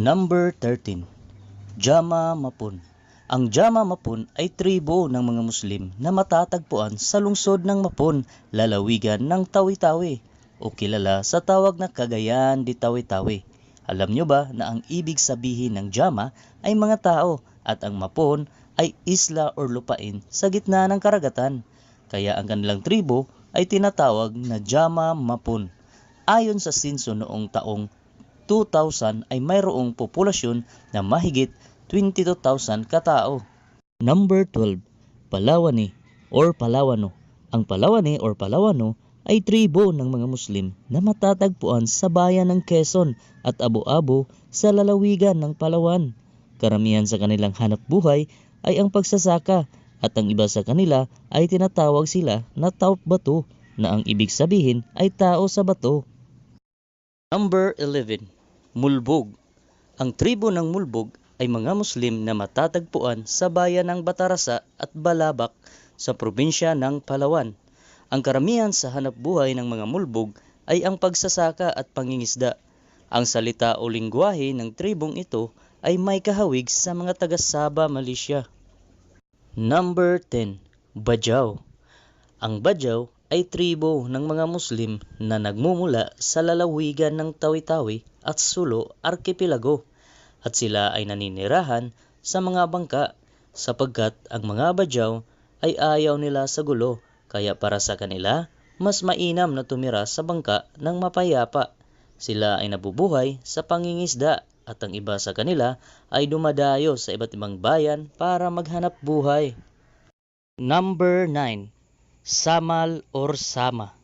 Number 13. Jama Mapun Ang Jama Mapun ay tribo ng mga Muslim na matatagpuan sa lungsod ng Mapun, lalawigan ng Tawi-Tawi o kilala sa tawag na Cagayan de Tawi-Tawi. Alam nyo ba na ang ibig sabihin ng Jama ay mga tao at ang Mapun ay isla or lupain sa gitna ng karagatan. Kaya ang kanilang tribo ay tinatawag na Jama Mapun. Ayon sa sinso noong taong 2000 ay mayroong populasyon na mahigit 22,000 katao. Number 12, Palawani or Palawano. Ang Palawani or Palawano ay tribo ng mga Muslim na matatagpuan sa bayan ng Quezon at Abu-Abu sa lalawigan ng Palawan. Karamihan sa kanilang hanap buhay ay ang pagsasaka at ang iba sa kanila ay tinatawag sila na Taop Bato na ang ibig sabihin ay tao sa bato. Number 11. Mulbog. Ang tribo ng Mulbog ay mga Muslim na matatagpuan sa bayan ng Batarasa at Balabak sa probinsya ng Palawan. Ang karamihan sa hanap buhay ng mga Mulbog ay ang pagsasaka at pangingisda. Ang salita o lingwahe ng tribong ito ay may kahawig sa mga taga-Saba, Malaysia. Number 10. Bajaw. Ang Bajaw ay tribo ng mga Muslim na nagmumula sa lalawigan ng Tawi-Tawi at Sulu Archipelago at sila ay naninirahan sa mga bangka sapagkat ang mga Bajaw ay ayaw nila sa gulo kaya para sa kanila mas mainam na tumira sa bangka ng mapayapa. Sila ay nabubuhay sa pangingisda at ang iba sa kanila ay dumadayo sa iba't ibang bayan para maghanap buhay. Number 9. Samal or Sama.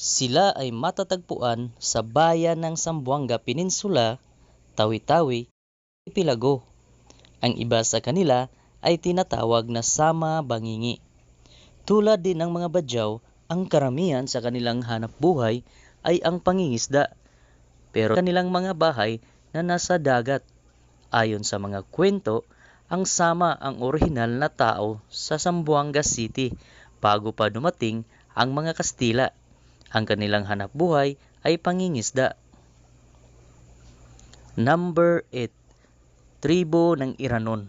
Sila ay matatagpuan sa bayan ng Sambuanga Peninsula, Tawi-Tawi, Pilago. Ang iba sa kanila ay tinatawag na Sama Bangingi. Tulad din ng mga Badyaw, ang karamihan sa kanilang hanap buhay ay ang pangingisda. Pero kanilang mga bahay na nasa dagat. Ayon sa mga kwento, ang Sama ang orihinal na tao sa Sambuanga City bago pa dumating ang mga Kastila. Ang kanilang hanap buhay ay pangingisda. Number 8. Tribo ng Iranon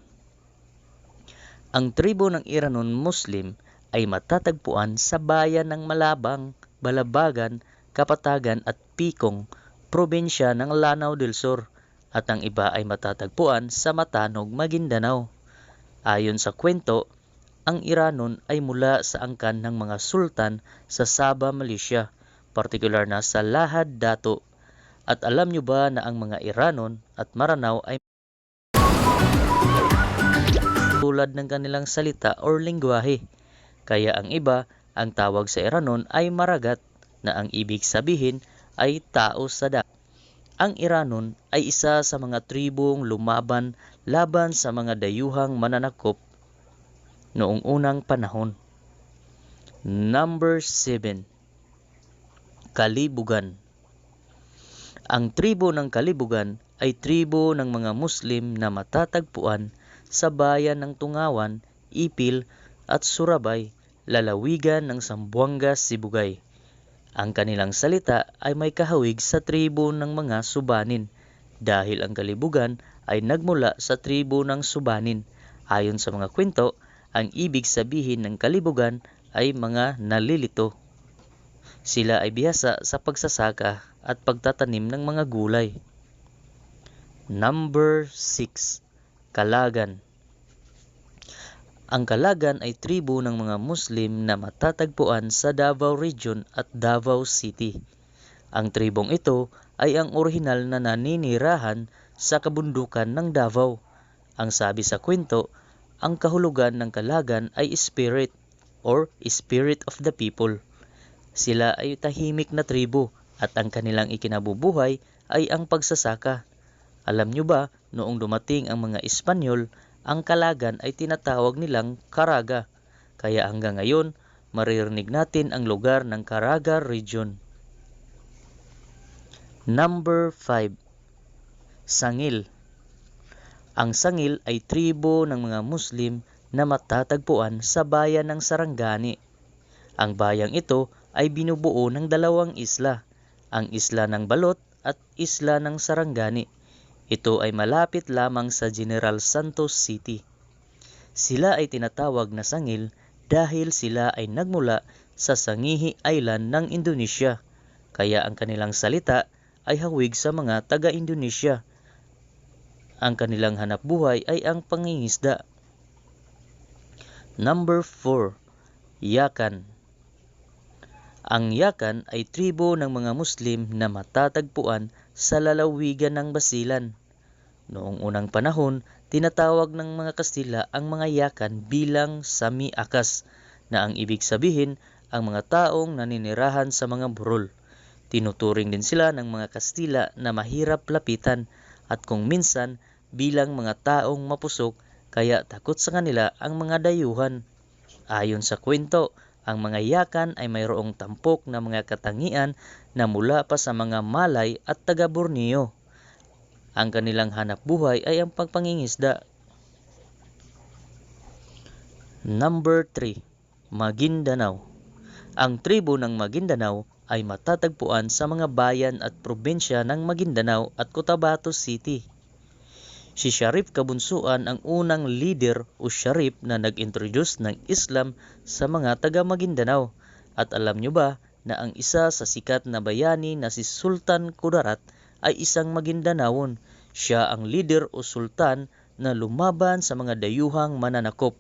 Ang tribo ng Iranon Muslim ay matatagpuan sa bayan ng Malabang, Balabagan, Kapatagan at Pikong, probinsya ng Lanao del Sur at ang iba ay matatagpuan sa Matanog, Maguindanao. Ayon sa kwento, ang Iranon ay mula sa angkan ng mga sultan sa Sabah, Malaysia, partikular na sa Lahad Dato. At alam nyo ba na ang mga Iranon at Maranao ay tulad ng kanilang salita or lingwahe. Kaya ang iba, ang tawag sa Iranon ay Maragat na ang ibig sabihin ay tao sa. Ang Iranon ay isa sa mga tribong lumaban laban sa mga dayuhang mananakop noong unang panahon. Number 7. Kalibugan Ang tribo ng Kalibugan ay tribo ng mga Muslim na matatagpuan sa bayan ng Tungawan, Ipil at Surabay, lalawigan ng Sambuanga, Sibugay. Ang kanilang salita ay may kahawig sa tribo ng mga Subanin dahil ang Kalibugan ay nagmula sa tribo ng Subanin. Ayon sa mga kwento, ang ibig sabihin ng Kalibugan ay mga nalilito. Sila ay bihasa sa pagsasaka at pagtatanim ng mga gulay. Number 6. Kalagan Ang Kalagan ay tribo ng mga Muslim na matatagpuan sa Davao Region at Davao City. Ang tribong ito ay ang orihinal na naninirahan sa kabundukan ng Davao. Ang sabi sa kwento, ang kahulugan ng Kalagan ay spirit or spirit of the people. Sila ay tahimik na tribo at ang kanilang ikinabubuhay ay ang pagsasaka. Alam nyo ba, noong dumating ang mga Espanyol, ang Kalagan ay tinatawag nilang Caraga. Kaya hanggang ngayon, maririnig natin ang lugar ng Caraga Region. Number 5. Sangil Ang Sangil ay tribo ng mga Muslim na matatagpuan sa bayan ng Sarangani. Ang bayang ito ay binubuo ng dalawang isla, ang isla ng Balot at isla ng Sarangani. Ito ay malapit lamang sa General Santos City. Sila ay tinatawag na sangil dahil sila ay nagmula sa Sangihi Island ng Indonesia, kaya ang kanilang salita ay hawig sa mga taga-Indonesia. Ang kanilang hanapbuhay ay ang pangingisda. Number 4. Yakan Ang Yakan ay tribo ng mga Muslim na matatagpuan sa lalawigan ng Basilan. Noong unang panahon, tinatawag ng mga Kastila ang mga Yakan bilang Sami Akas na ang ibig sabihin ang mga taong naninirahan sa mga burol. Tinuturing din sila ng mga Kastila na mahirap lapitan at kung minsan bilang mga taong mapusok kaya takot sa kanila ang mga dayuhan. Ayon sa kwento, ang mga yakan ay mayroong tampok na mga katangian na mula pa sa mga Malay at taga Borneo. Ang kanilang hanap buhay ay ang pagpangingisda. Number 3. Maguindanao Ang tribo ng Maguindanao ay matatagpuan sa mga bayan at probinsya ng Maguindanao at Cotabato City. Si Sharif Kabunsuan ang unang leader o Sharif na nag-introduce ng Islam sa mga taga Maguindanao. At alam nyo ba na ang isa sa sikat na bayani na si Sultan Kudarat ay isang Maguindanaon. Siya ang leader o sultan na lumaban sa mga dayuhang mananakop.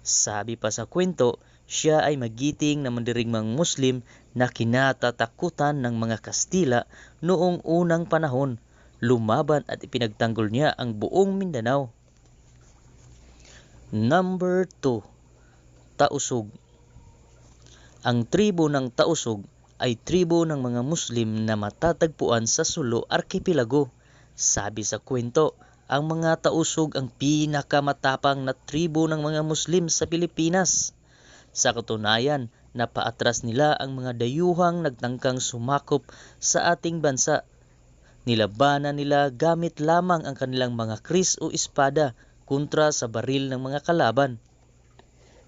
Sabi pa sa kwento, siya ay magiting na mandirigmang Muslim na kinatatakutan ng mga Kastila noong unang panahon lumaban at ipinagtanggol niya ang buong Mindanao. Number 2. Tausog Ang tribo ng Tausog ay tribo ng mga Muslim na matatagpuan sa Sulu Archipelago. Sabi sa kwento, ang mga Tausog ang pinakamatapang na tribo ng mga Muslim sa Pilipinas. Sa katunayan, napaatras nila ang mga dayuhang nagtangkang sumakop sa ating bansa Nilabanan nila gamit lamang ang kanilang mga kris o espada kontra sa baril ng mga kalaban.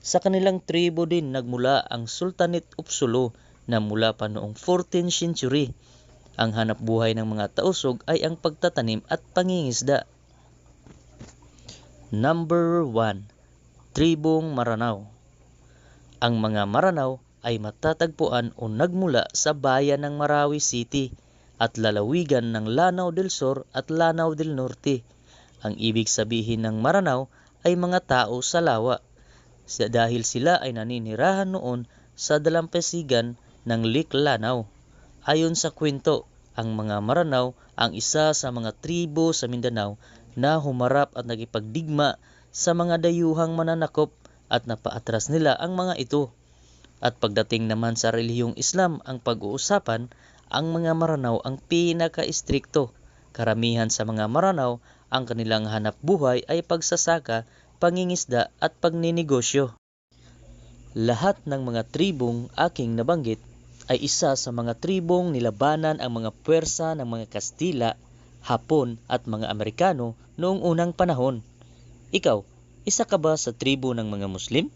Sa kanilang tribo din nagmula ang Sultanate of Sulu na mula pa noong 14th century. Ang hanap buhay ng mga tausog ay ang pagtatanim at pangingisda. Number 1. Tribong Maranao Ang mga Maranao ay matatagpuan o nagmula sa bayan ng Marawi City at lalawigan ng Lanao del Sur at Lanao del Norte. Ang ibig sabihin ng Maranao ay mga tao sa lawa dahil sila ay naninirahan noon sa dalampasigan ng Lake Lanao. Ayon sa kwento, ang mga Maranao ang isa sa mga tribo sa Mindanao na humarap at nagipagdigma sa mga dayuhang mananakop at napaatras nila ang mga ito. At pagdating naman sa relihiyong Islam ang pag-uusapan, ang mga Maranao ang pinaka-istrikto. Karamihan sa mga Maranao, ang kanilang hanap buhay ay pagsasaka, pangingisda at pagninegosyo. Lahat ng mga tribong aking nabanggit ay isa sa mga tribong nilabanan ang mga puwersa ng mga Kastila, Hapon at mga Amerikano noong unang panahon. Ikaw, isa ka ba sa tribo ng mga Muslim?